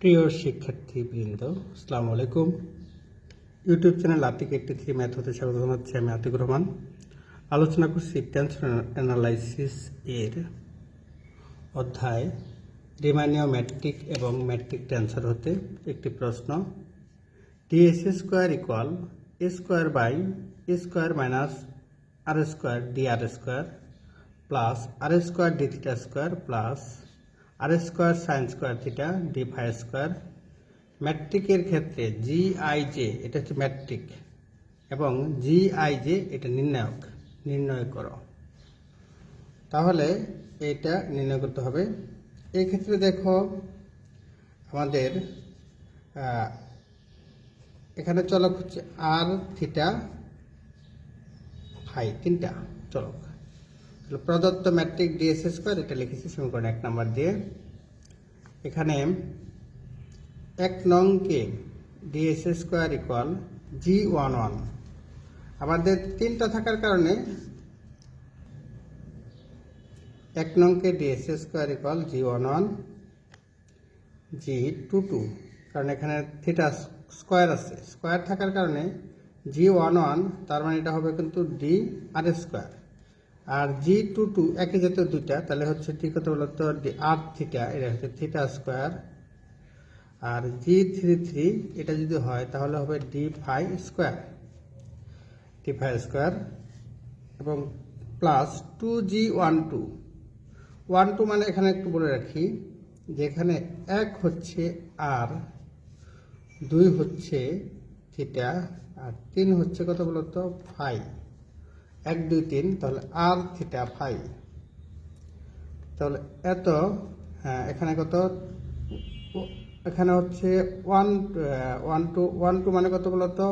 প্রিয় শিক্ষার্থীবৃন্দ, আসসালামু আলাইকুম। ইউটিউব চ্যানেল আতিক একটি থ্রি ম্যাথ হতে স্বাগত জানাচ্ছি আমি আতিক রহমান। আলোচনা করছি টেনশন অ্যানালাইসিস এর অধ্যায় রিমানীয় ম্যাট্রিক এবং ম্যাট্রিক টেন্সর হতে একটি প্রশ্ন। D DS square equal A square by A square minus R square D R square plus R square D theta square plus R square sine square theta D phi square ম্যাট্রিকের ক্ষেত্রে G I J এটা হচ্ছে matric এবং জি I J এটা নির্ণায়ক, নির্ণয় করো। তাহলে এটা নির্ণয় করতে হবে। এই ক্ষেত্রে দেখো আমাদের এখানে চলক হচ্ছে আর থিটা ফাই তিনটা চলক। প্রদত্ত ম্যাট্রিক ডিএস স্কোয়ার এটা লিখেছি সমীকরণ এক নাম্বার দিয়ে। এখানে এক নংকে DS square equal G one one আমাদের তিনটা থাকার কারণে এক নংকে DS square equal G one one G two two কারণ এখানে থিটা স্কোয়ার আছে। স্কোয়ার থাকার কারণে জি ওয়ান ওয়ান তার মানে এটা হবে কিন্তু ডি আর স্কোয়ার আর জি টু টু একই জাতীয় দুইটা, তাহলে হচ্ছে ঠিক কত বলতো আর থিটা এটা হচ্ছে থিটা স্কোয়ার আর জি থ্রি থ্রি এটা যদি হয়, তাহলে হবে D phi square D phi square এবং plus two G one two one two মানে এখানে একটু বলে রাখি যে এখানে এক হচ্ছে আর দুই হচ্ছে থিটা আর তিন হচ্ছে কত বলতো? ফাই এক, দুই, তিন, তাহলে আর থিটা ফাই তাহলে এত হ্যাঁ এখানে কত? এখানে হচ্ছে one one two one two মানে কত বলতো?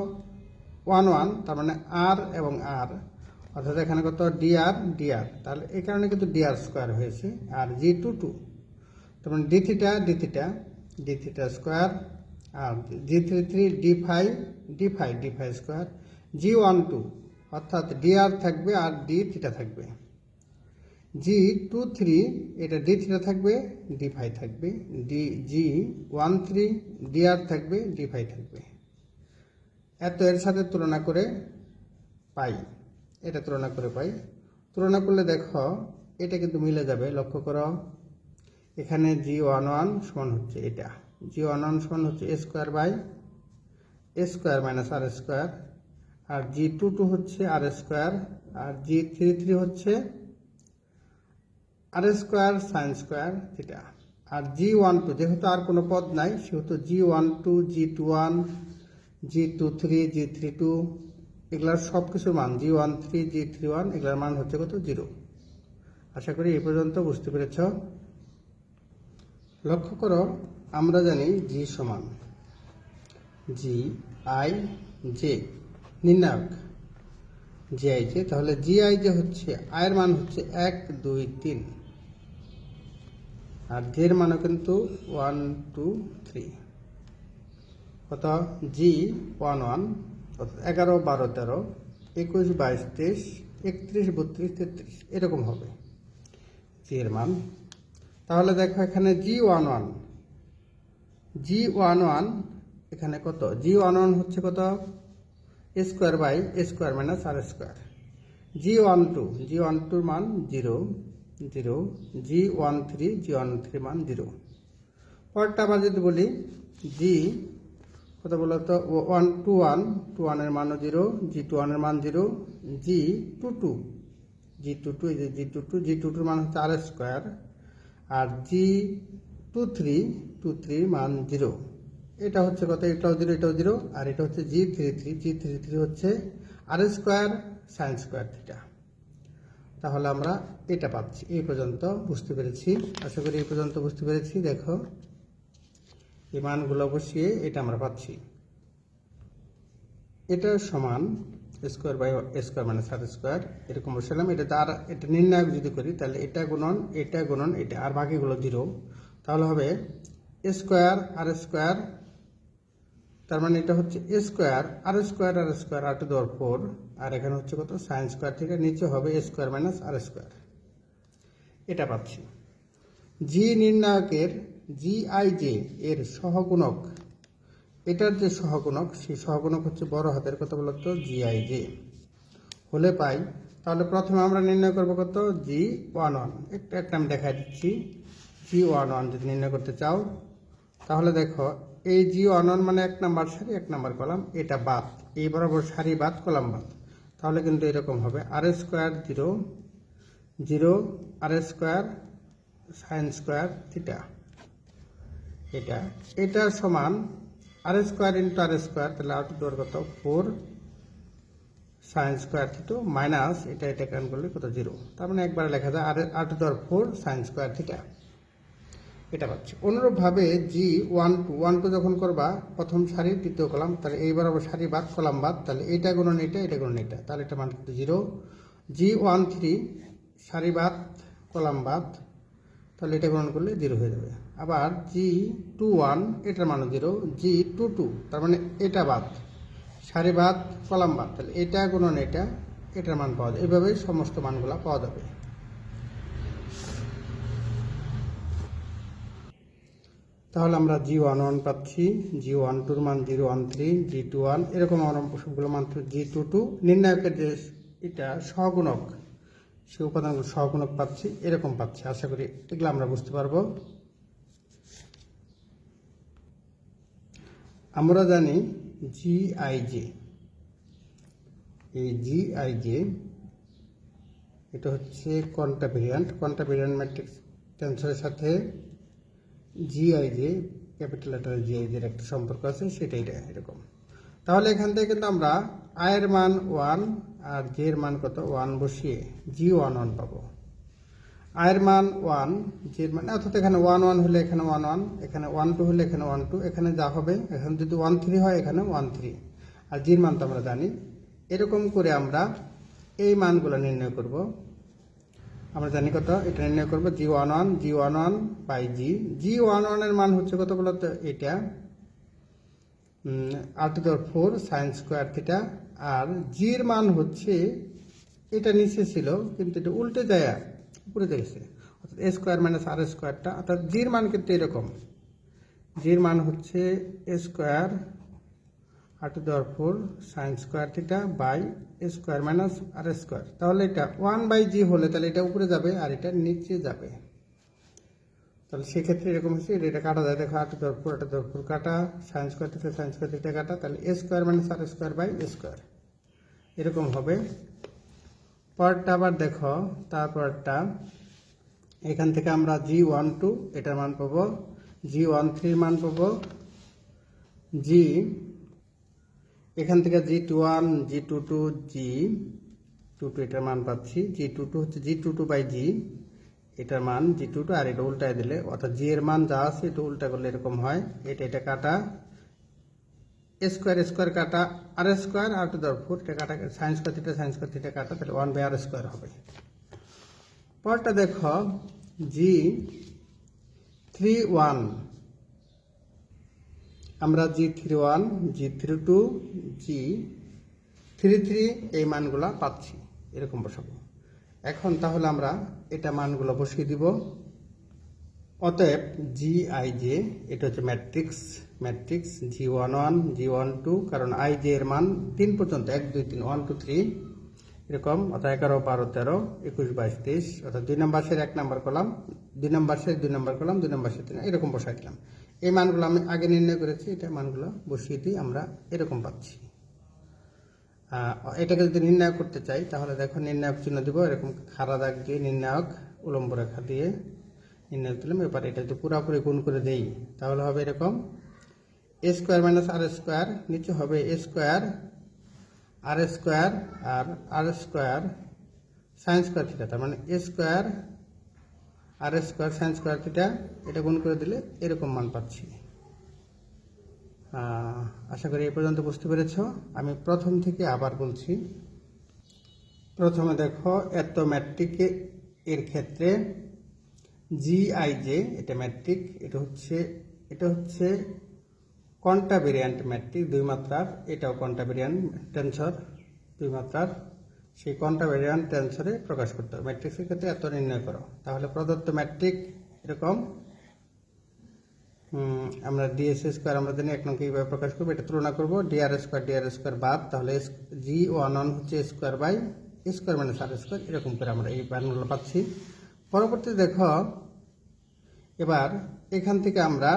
ওয়ান ওয়ান তার মানে আর এবং আর অর্থাৎ এখানে কত? ডিআর ডিআর তাহলে এই কারণে কিন্তু ডিআর স্কোয়ার হয়েছে, আর জি টু টু তার মানে D theta D theta D theta square আর G three three D five D five D five square G one two অর্থাৎ ডি আর থাকবে আর ডি থিটা থাকবে। জি টু থ্রি এটা D theta থাকবে D phi থাকবে D G one three DR থাকবে D phi থাকবে। এত এর সাথে তুলনা করে পাই। এটা তুলনা করে পাই। তুলনা করলে দেখো, এটা কিন্তু মিলে যাবে, লক্ষ্য করো। এখানে জি ওয়ান ওয়ান সমান হচ্ছে এটা। জি ওয়ান ওয়ান সমান হচ্ছে A square by A square minus R square R G two two হচ্ছে আর স্কোয়ার আর জি থ্রি থ্রি হচ্ছে R square sine square theta আর জি ওয়ান টু যেহেতু আর কোনো পদ নাই, সেহেতু G one two G two one G two three G three two এগুলার সব কিছুর মান G one three G three one এগুলার মান হচ্ছে কত? জিরো আশা করি এ পর্যন্ত বুঝতে পেরেছ। লক্ষ্য করো, আমরা জানি জি সমান। জি আই জে নির্ণায়ক। জি আই জে তাহলে জি আই জে হচ্ছে আয়ের মান হচ্ছে এক, দুই, তিন। আর জের মানও কিন্তু ওয়ান টু থ্রি কত? জি ওয়ান ওয়ান এগারো, বারো, তেরো, একুশ, বাইশ, তেইশ, একত্রিশ, বত্রিশ, তেত্রিশ, এরকম হবে। জি এর মান। তাহলে দেখো এখানে G one one G one one এখানে কত? জি ওয়ান ওয়ান হচ্ছে কত? Square by square minus R square. G one two G one টুর মান zero zero G one three G one three মান জিরো। পরেরটা আবার যদি বলি জি কত বলো তো? ওয়ান টু ওয়ান টু ওয়ানের মানও জিরো জি টু ওয়ানের মান zero G two two G two two এই যে G two two G two টুর মান হচ্ছে আর স্কোয়ার, আর G two three two three মান জিরো। এটা হচ্ছে কত? এটাও জিরো এটাও জিরো, আর এটা হচ্ছে G three three. G three three হচ্ছে R square sine square theta. তাহলে আমরা এটা পাচ্ছি। এই পর্যন্ত বুঝতে পেরেছি। আশা করি এই পর্যন্ত বুঝতে পেরেছি। দেখো, এই মানগুলো বসিয়ে এটা আমরা পাচ্ছি। এটা সমান স্কোয়ার বাই স্কোয়ার মানে সাত স্কোয়ার, এরকম বসালাম। এটা তার এটা নির্ণায়ক যদি করি, তাহলে এটা গুণন এটা গুণন, এটা আর বাকিগুলো জিরো। তাহলে হবে স্কোয়ার আর স্কোয়ার তার মানে এটা হচ্ছে A square R square R square R to দেওয়ার ফোর আর এখানে হচ্ছে কত? সাইন স্কোয়ার থেকে নিচে হবে A square minus R square এটা পাচ্ছি। জি নির্ণায়কের জি আই জে এর সহগুণক, এটার যে সহগুণক, সেই সহগুণক হচ্ছে বড় হাতের কথা বলতো জি আই জে হলে পাই, তাহলে প্রথমে আমরা নির্ণয় করব কত? জি ওয়ান ওয়ান একটা একটা আমি দেখা দিচ্ছি। জি ওয়ান ওয়ান যদি নির্ণয় করতে চাও, তাহলে দেখো এই জি ওয়ান ওয়ান মানে এক নাম্বার সারি এক নাম্বার কলাম, এটা বাদ এই বরাবর সারি বাদ কলাম বাদ তাহলে কিন্তু এরকম হবে। R square zero zero, R square sine square theta. এটা এটা সমান R square into R square, তাহলে আর দেওয়ার কত? Four sine square theta minus, এটা এটা কান করলে কত? জিরো। তার মানে একবার লেখা যায়, আর আর টু দেওয়ার ফোর সাইন স্কোয়ার থিটা। এটা পাচ্ছি অনুরূপভাবে G one two one two যখন করবা, প্রথম সারি, তৃতীয় কলাম, তাহলে এই বরাবর সারি বাদ, কলাম বাদ, তাহলে এইটা গুণন এটা এটা গুণন এটা, তাহলে এটা মান কিন্তু জিরো জি ওয়ান থ্রি সারি বাদ, কলাম বাদ, তাহলে এটা গ্রহণ করলে জিরো হয়ে যাবে। আবার জি টু ওয়ান এটার মানও জিরো জি টু টু তার মানে এটা বাদ। সারি বাদ, কলাম বাদ, তাহলে এটা গুণন এটা, এটার মান পাওয়া যায়। এভাবেই সমস্ত মানগুলো পাওয়া যাবে। তাহলে আমরা জি ওয়ান ওয়ান পাচ্ছি জি ওয়ান টুর মান zero one three G two one এরকম আমরা সবগুলো মান জি টু টু নির্ণায়কের যে এটা সহগুণক, সে উপাদানগুলো সহগুণক পাচ্ছি, এরকম পাচ্ছি, আশা করি এগুলো আমরা বুঝতে পারব। আমরা জানি জি আই জে এই জি আই জে এটা হচ্ছে contravariant contravariant matrix টেন্সরের সাথে G I J capital letter G I জের একটা সম্পর্ক আছে, সেটাই এরকম। তাহলে এখান থেকে কিন্তু আমরা আয়ের মান ওয়ান আর জে এর মান কত? ওয়ান বসিয়ে জি ওয়ান ওয়ান পাবো। আয়ের মান ওয়ান জের মান অর্থাৎ এখানে ওয়ান ওয়ান হলে এখানে ওয়ান ওয়ান এখানে ওয়ান টু হলে এখানে ওয়ান টু এখানে যা হবে, এখানে যদি ওয়ান থ্রি হয়, এখানে ওয়ান থ্রি আর জির মান তো আমরা জানি। এরকম করে আমরা এই মানগুলো নির্ণয় করব। আমরা জানি কত? এটা নির্ণয় করব G one one, G one one by G. G one ওয়ানের মান হচ্ছে কত বলতো? এটা আর টু দেওয়ার ফোর সাইন স্কোয়ার থিটা আর জির মান হচ্ছে, এটা নিচে ছিল, কিন্তু এটা উল্টে যায়, উপরে গেছে অর্থাৎ এ স্কোয়ার মাইনাস আর স্কোয়ারটা অর্থাৎ জির মান কিন্তু এরকম। জির মান হচ্ছে এ স্কোয়ার আর টু দেওয়ার four sine square theta by square minus R square তাহলে এটা ওয়ান বাই জি হলে তাহলে এটা উপরে যাবে আর এটা নিচে যাবে। তাহলে সেক্ষেত্রে এরকম হচ্ছে, এটা কাটা যায়। দেখো আট দেওয়ার ফোর আট দেওয়ার ফোর কাটা sine square theta sine square theta কাটা, তাহলে A square minus R square by square এরকম হবে। পরটা আবার দেখো তারপরটা এখান থেকে আমরা জি ওয়ান টু এটার মান পাবো। জি ওয়ান থ্রির মান পাবো। জি এখান থেকে G two one G two two G two two এটার মান পাচ্ছি। জি টু টু হচ্ছে G two two by G এটার মান জি টু টু আর এটা উল্টায় দিলে, অর্থাৎ জি এর মান যা আছে, এটা উল্টা করলে এরকম হয়। এটা এটা কাটা। স্কোয়ার স্কোয়ার কাটা। আর স্কোয়ার আর টু দেওয়ার ফোর এটা কাটা। Sine square theta sine square theta কাটা, তাহলে ওয়ান বাই আর স্কোয়ার হবে। পরটা দেখো জি থ্রি ওয়ান আমরা G three one G three two G three three এই মানগুলা পাচ্ছি, এরকম বসাবো। এখন তাহলে আমরা এটা মানগুলো বসিয়ে দিব। অতএব জি আই জে এটা হচ্ছে matrix matrix G one one G one two কারণ আই জে এর মান তিন পর্যন্ত, এক, দুই, তিন ওয়ান টু থ্রি এরকম, অর্থাৎ এগারো, বারো, তেরো, একুশ, বাইশ, তেইশ, অর্থাৎ দুই নম্বর সের এক নম্বর কলাম, দুই নম্বর সের দুই নম্বর কলাম, দুই নম্বর সের তিন, এরকম বসাই দিলাম। এই মানগুলো আমি আগে নির্ণয় করেছি, এটা মানগুলো বসিয়ে দিই আমরা এরকম পাচ্ছি। এটাকে যদি নির্ণয় করতে চাই, তাহলে দেখো নির্ণায়ক চিহ্ন দিব, এরকম খাড়া দাগ দিয়ে নির্ণায়ক, উলম্ব রেখা দিয়ে নির্ণায়ক দিলাম। এবার এটা যদি পুরোপুরি গুণ করে দেই, তাহলে হবে এরকম A square minus R square নিচে হবে A square R square R R square sine square theta তার মানে A square R square sine square theta এটা গুণ করে দিলে এরকম মান পাচ্ছি। আশা করি এই পর্যন্ত বুঝতে পেরেছ। আমি প্রথম থেকে আবার বলছি, প্রথমে দেখো এত ম্যাট্রিকে এর ক্ষেত্রে জিআইজে এটা ম্যাট্রিক এটা হচ্ছে এটা হচ্ছে কন্টা ভেরিয়ান্ট ম্যাট্রিক দুই মাত্রার, এটাও কন্টা ভেরিয়ান্ট টেন্সর দুই মাত্রার। সেই কন্টা ভেরিয়ান্ট টেন্সরে প্রকাশ করতে হবে। ম্যাট্রিক্সের ক্ষেত্রে এত নির্ণয় করো। তাহলে প্রদত্ত ম্যাট্রিক এরকম আমরা ডিএস স্কোয়ার আমরা জানি এক নং কীভাবে প্রকাশ করব, এটা তুলনা করব। ডিআর স্কোয়ার ডিআর স্কোয়ার বাদ, তাহলে জি ওয়ান ওয়ান হচ্ছে square by square minus R square এরকম করে আমরা এই মানগুলো পাচ্ছি। পরবর্তী দেখো, এবার এখান থেকে আমরা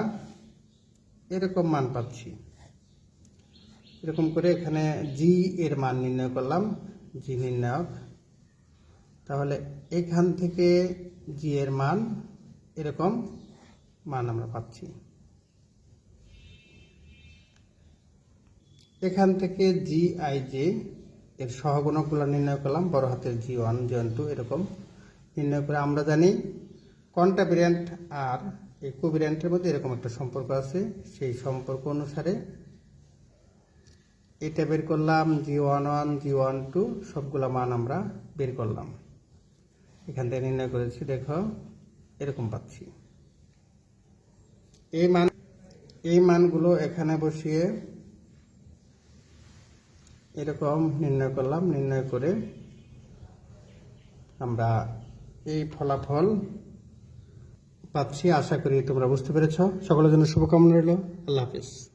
এরকম মান পাচ্ছি। এরকম করে এখানে জি এর মান নির্ণয় করলাম। জি নির্ণায়ক তাহলে এখান থেকে জি এর মান এরকম মান আমরা পাচ্ছি। এখান থেকে জি আই জে এর সহগুণকগুলো নির্ণয় করলাম, বড় হাতের G one G one two এরকম নির্ণয় করে আমরা জানি কন্টা ভেরিয়েন্ট আর এই কোভেরিয়েন্টের মধ্যে এরকম একটা সম্পর্ক আছে। সেই সম্পর্ক অনুসারে এটা বের করলাম G one one G one two সবগুলো মান আমরা বের করলাম। এখান থেকে নির্ণয় করেছি, দেখো, এরকম পাচ্ছি। এই মান, এই মানগুলো এখানে বসিয়ে এরকম নির্ণয় করলাম, নির্ণয় করে আমরা এই ফলাফল পাচ্ছি। আশা করি তোমরা বুঝতে পেরেছ। সকলের জন্য শুভকামনা রইল। আল্লাহ হাফিজ।